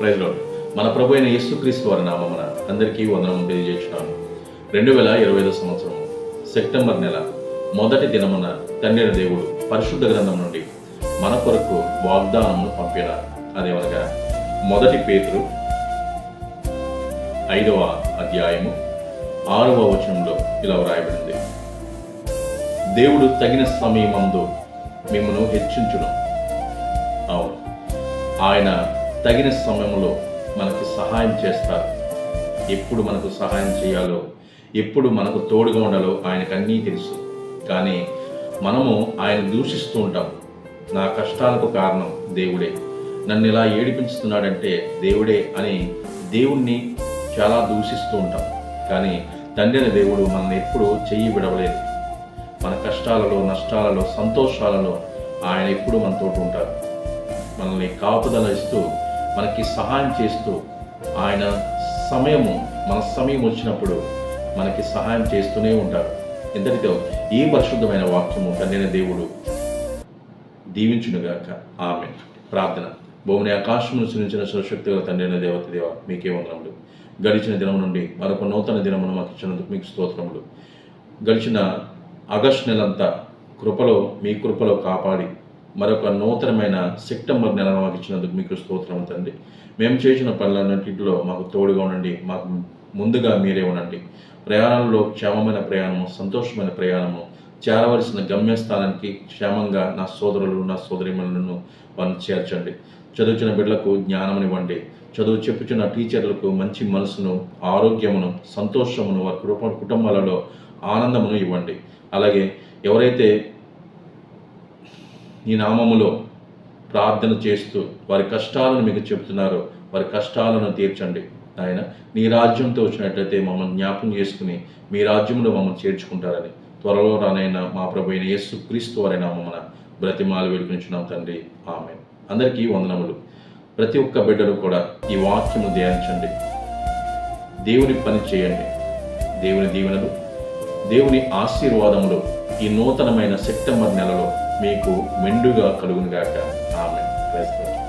ప్రజలు మన ప్రభు అయిన యేసుక్రీస్తు వారి నామమున అందరికీ వందనం తెలియజేస్తున్నాను. రెండు వేల ఇరవై ఐదో సంవత్సరం సెప్టెంబర్ నెల మొదటి దినమున తండ్రిన దేవుడు పరిశుద్ధ గ్రంథం నుండి మన కొరకు వాగ్దానమును పంపినారు అదేమనగా మొదటి పేతురు ఐదవ అధ్యాయము ఆరవ వచనంలో ఇలా వ్రాయబడింది. దేవుడు తగిన సమయమందు మిమ్మను హెచ్చించును. అవును. ఆయన తగిన సమయంలో మనకి సహాయం చేస్తారు. ఎప్పుడు మనకు సహాయం చేయాలో ఎప్పుడు మనకు తోడుగా ఉండాలో ఆయనకు అన్నీ తెలుసు. కానీ మనము ఆయన దూషిస్తూ ఉంటాం. నా కష్టాలకు కారణం దేవుడే. నన్ను ఇలా ఏడిపించుతున్నాడంటే దేవుడే అని దేవుణ్ణి చాలా దూషిస్తూ ఉంటాం. కానీ తండ్రిన దేవుడు మనల్ని ఎప్పుడూ చెయ్యి విడవలేదు. మన కష్టాలలో నష్టాలలో సంతోషాలలో ఆయన ఎప్పుడూ మనతోటి ఉంటారు మనల్ని కాపుదల ఇస్తూ మనకి సహాయం చేస్తూ ఆయన సమయము మన సమయం వచ్చినప్పుడు మనకి సహాయం చేస్తూనే ఉంటారు. ఇంతటితో ఈ పరిశుద్ధమైన వాక్యము తండ్రిన దేవుడు దీవించునుగాక. ఆమె ప్రార్థన. భూమిని ఆకాశం సృష్టించిన శివశక్తి గల దేవత దేవ మీకే వందనములు. గడిచిన దినము నుండి మరొక నూతన దినమును మాకు ఇచ్చినందుకు మీకు స్తోత్రములు. గడిచిన ఆగస్ట్ నెలంతా కృపలో మీ కృపలో కాపాడి మరొక నూతనమైన సెప్టెంబర్ నెల మాకు ఇచ్చినందుకు మీకు స్తోత్రం తండ్రి. మేము చేసిన పనులన్నింటిలో మాకు తోడుగా ఉండండి. మాకు ముందుగా మీరే ఉండండి. ప్రయాణంలో క్షేమమైన ప్రయాణము సంతోషమైన ప్రయాణము చేరవలసిన గమ్యస్థానానికి క్షేమంగా నా సోదరులు నా సోదరిమణులను వారిని చేర్చండి. చదువుచిన బిడ్డలకు జ్ఞానమునివ్వండి. చదువు చెప్పుచున్న టీచర్లకు మంచి మనసును ఆరోగ్యమును సంతోషమును వారి కుటుంబ కుటుంబాలలో ఆనందమును ఇవ్వండి. అలాగే ఎవరైతే నీ నామములో ప్రార్థన చేస్తూ వారి కష్టాలను మీకు చెబుతున్నారో. వారి కష్టాలను తీర్చండి. ఆయన నీ రాజ్యంతో వచ్చినట్లయితే మమ్మల్ని జ్ఞాపకం చేసుకుని మీ రాజ్యంలో మమ్మల్ని చేర్చుకుంటారని త్వరలో రానైన మా ప్రభు అయిన యేసు క్రీస్తు వారి మమ్మల్ని బ్రతిమాలు వేడుకుంటున్నాం తండ్రి. ఆమె అందరికీ వందనములు. ప్రతి ఒక్క బిడ్డలు కూడా ఈ వాక్యము ధ్యానించండి. దేవుని పని చేయండి. దేవుని దీవెనలు దేవుని ఆశీర్వాదములు ఈ నూతనమైన సెప్టెంబర్ నెలలో మీకు మెండుగా కలుగునుగాక. ఆమె క్రైస్తవం